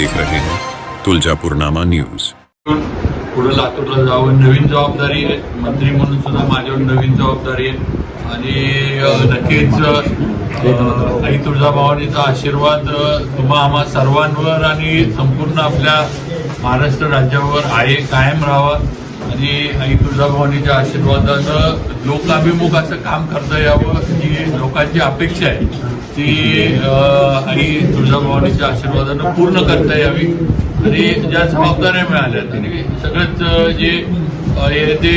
देख रहे हैं। तुलजापुरनामा न्यूज। पुढे लातूरला जावं नवीन जबाबदारी आहे. मंत्री म्हणून सुद्धा माझ्यावर नवीन जबाबदारी आहे. आणि नक्कीच आई तुळजाभवानीचा आशीर्वाद तुम्हा आम्हा सर्वांवर आणि संपूर्ण आपल्या महाराष्ट्र राज्यावर आहे कायम राहावा. आणि आई तुळजाभवानीच्या आशीर्वादानं लोकाभिमुख असं काम करता यावं ही लोकांची अपेक्षा आहे. ती आई तुळजाभवानीच्या आशीर्वादानं पूर्ण करता यावी आणि ज्या जबाबदाऱ्या मिळाल्या तरी सगळंच जे ते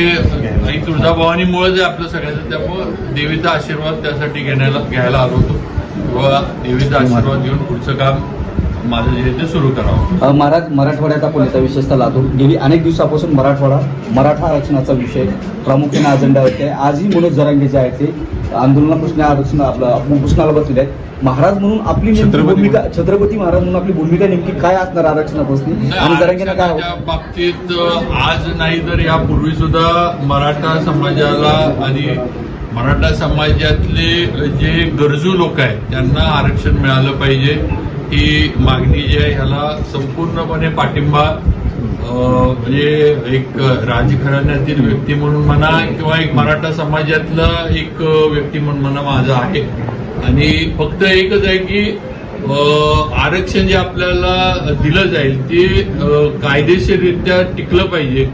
आई तुळजाभवानीमुळे जे आपलं सगळ्यांचं त्यामुळं देवीचा आशीर्वाद त्यासाठी घेण्याला घ्यायला आलो होतो. किंवा देवीचा आशीर्वाद घेऊन पुढचं काम माझं जे आहे ते सुरू करावं. अ, महाराज मराठवाड्यात आपण येता विशेषतः लातूर. गेली अनेक दिवसापासून मराठवाडा मराठा आरक्षणाचा विषय प्रामुख्याने अजेंडावरती आहे. आजही मनोज जरांगे जे आहेत ते आंदोलनापासून आरक्षण आपलं उपोषणाला बसलेले आहेत. महाराज म्हणून आपली भूमिका छत्रपती महाराज म्हणून आपली भूमिका नेमकी काय असणार आरक्षणापासून आणि जरांगेला काय बाबतीत आज नाही तर यापूर्वी सुद्धा मराठा समाजाला आणि मराठा समाजातले जे गरजू लोक आहेत त्यांना आरक्षण मिळालं पाहिजे. ही मागणी जी आहे ह्याला संपूर्णपणे पाठिंबा म्हणजे एक राजघराण्यातील व्यक्ती म्हणून म्हणा किंवा एक मराठा समाजातला एक व्यक्ती म्हणून म्हणा माझा आहे. आणि फक्त एकच आहे की आरक्षण जे आपल्याला दिलं जाईल ते कायदेशीररित्या टिकलं पाहिजे.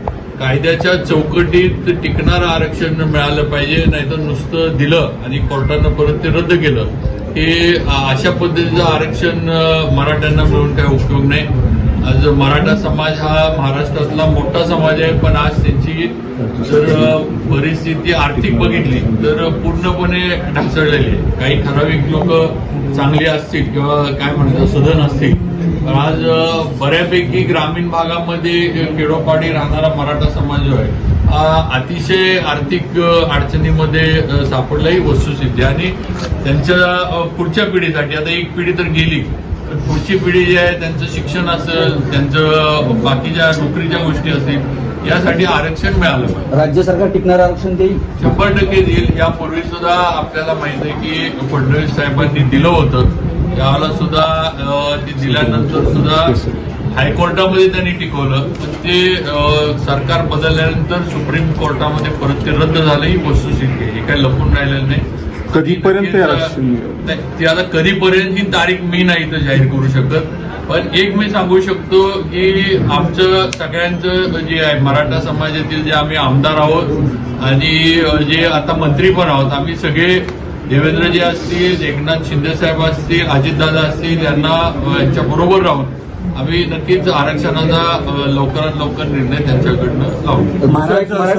कायद्याच्या चौकटीत टिकणारं आरक्षण मिळालं पाहिजे नाहीतर नुसतं दिलं आणि कोर्टानं परत ते रद्द केलं. हे अशा पद्धतीचं आरक्षण मराठ्यांना मिळून काही उपयोग नाही. आज मराठा समाज हा महाराष्ट्रातला मोठा समाज आहे पण आज त्यांची जर परिस्थिती आर्थिक बघितली तर पूर्णपणे ढासळलेली आहे. काही ठराविक लोक चांगली असतील किंवा काय म्हणतात सधन असतील पण आज बऱ्यापैकी ग्रामीण भागामध्ये खेडोपाडी राहणारा मराठा समाज जो आहे हा अतिशय आर्थिक अडचणीमध्ये सापडलाही वस्तुस्थिती. आणि त्यांच्या पुढच्या पिढीसाठी आता एक पिढी तर गेली पुढची पिढी जी आहे त्यांचं शिक्षण असेल त्यांचं बाकीच्या नोकरीच्या गोष्टी असतील यासाठी आरक्षण मिळालं पाहिजे. राज्य सरकार टिकणारं आरक्षण देईल? शंभर टक्के देईल. यापूर्वी सुद्धा आपल्याला माहीत आहे की फडणवीस साहेबांनी दिलं होतं. त्यावेळेला सुद्धा ते दिल्यानंतर सुद्धा हायकोर्टामध्ये त्यांनी टिकवलं. पण ते सरकार बदलल्यानंतर सुप्रीम कोर्टामध्ये परत ते रद्द झालं. ही वस्तुस्थिती आहे. हे काही लपून राहिलेलं नाही. कधीपर्यंत नक्कीच, आरक्षण मिळेल? नाही, ते आता कधीपर्यंत ही तारीख मी नाही इथं जाहीर करू शकत पण एक मी सांगू शकतो की आमचं सगळ्यांचं जे आहे मराठा समाजातील जे आम्ही आमदार आहोत आणि जे आता मंत्री पण आहोत आम्ही सगळे देवेंद्रजी असतील एकनाथ शिंदे साहेब असतील अजितदादा असतील यांना यांच्या बरोबर राहून आम्ही नक्कीच आरक्षणाचा लवकरात लवकर निर्णय त्यांच्याकडनं लावू.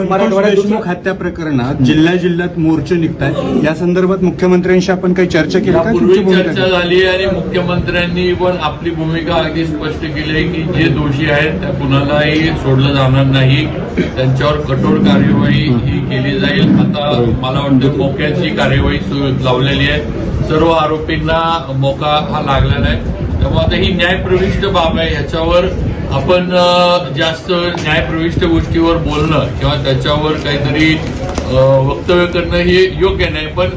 मराठवाड्यात देशमुख हत्या प्रकरणात जिल्ह्या जिल्ह्यात मोर्चे निघत आहेत या संदर्भात मुख्यमंत्र्यांशी आपण काही चर्चा केली भूमिका चर्चा? झाली आहे आणि मुख्यमंत्र्यांनी पण आपली भूमिका अगदी स्पष्ट केली आहे की जे दोषी आहेत त्या कुणालाही सोडलं जाणार नाही. त्यांच्यावर कठोर कार्यवाही ही केली जाईल. आता मला वाटतं मोक्याची कार्यवाही लावलेली आहे. सर्व आरोपींना मोका हा लागलेला आहे. त्यामुळे आता ही न्यायप्रविष्ट बाब आहे ह्याच्यावर आपण जास्त न्यायप्रविष्ट गोष्टीवर बोलणं किंवा त्याच्यावर काहीतरी वक्तव्य करणं हे योग्य नाही पण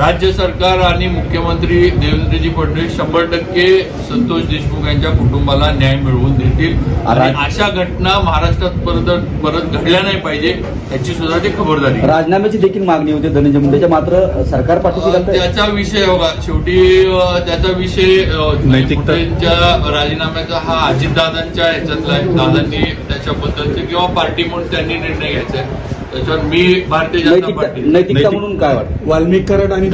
राज्य सरकार आणि मुख्यमंत्री देवेंद्रजी फडणवीस शंभर टक्के संतोष देशमुख यांच्या कुटुंबाला न्याय मिळवून देतील आणि अशा घटना महाराष्ट्रात परत परत घडल्या नाही पाहिजे याची सुद्धा ते खबरदारी. राजीनाम्याची देखील मागणी होती धनंजय मुंडेच्या मात्र सरकार. त्याचा विषय बघा शेवटी त्याचा विषय अ, नैतिकता. मुंडेंच्या राजीनाम्याचा हा अजितदादांच्या ह्याच्यातला आहे दादांनी त्याच्याबद्दलचे किंवा पार्टी म्हणून त्यांनी निर्णय घ्यायचा आहे त्याच्यावर मी भारतीय जनता पार्टी. नैतिकता म्हणून काय वाटतं? वाल्मिक कराड आणि.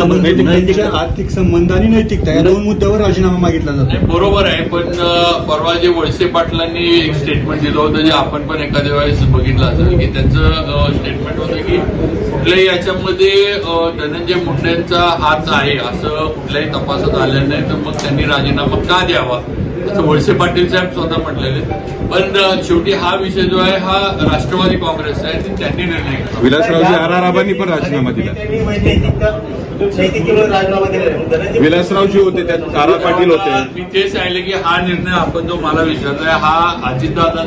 आर्थिक संबंध आणि नैतिकता या दोन मुद्द्यावर राजीनामा मागितला जातो. नाही बरोबर आहे पण अ, परवा जे वळसे पाटलांनी एक स्टेटमेंट दिलं होतं जे आपण पण एखाद्या वेळेस बघितलं असेल की त्यांचं स्टेटमेंट होतं की कुठल्याही याच्यामध्ये अ, धनंजय मुंडेंचा हात आहे असं कुठल्याही तपासात आलं नाही तर मग त्यांनी राजीनामा का द्यावा? असं वळसे पाटील साहेब स्वतः म्हटलेले. पण अ, शेवटी हा विषय जो आहे हा राष्ट्रवादी काँग्रेस आहे ते त्यांनी निर्णय विलासरावजी आर आर आबांनी पण राजीनामा दिला. विलासरावजी होते त्यात आर आर पाटील होते. मी ते सांगितलं की हा निर्णय आपण जो मला विचारलाय हा अजितदादा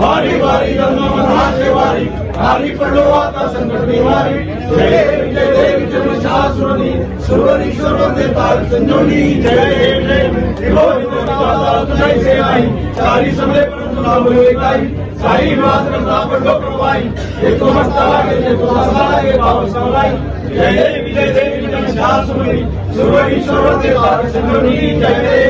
वारी वारी वारी वारी पडलोवा का संकट निवारी जय जय जय विजय शासुरनी सुरवरीश्वर वंदे तार संजोनी जय जय जय दिलो विदाता तुझे सेवाई सारी समय परंतु नाम लेकाई सारी बात करता पडलो प्रवाई एक तो मस्ता लागे तो मस्ता लागे बाबा सवलाई जय जय विजय जय शास्त्रनी सुरवरीश्वर देतात संजोनी जय जय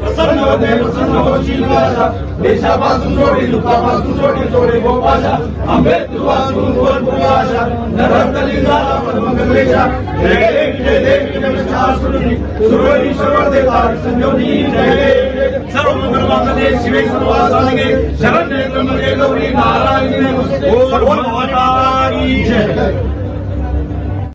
प्रसन्न होते प्रसन्न होशील भाषा देशापासून जोडी लुकापासून जोडी जोडे गोपाशा आंबेडकर वाचून भरपूर आशा नरहत्तली झाला पद्मगंगेशा जय देवी जय देवी जय शास्त्रनी सुरवरीश्वर देतात संजोनी जय देवी सर्व मंगल मांगल्ये शिवे सर्वासांगे शरण्ये त्र्यंबके गौरी नारायणी नमोस्तुते. सर्व भवानी जय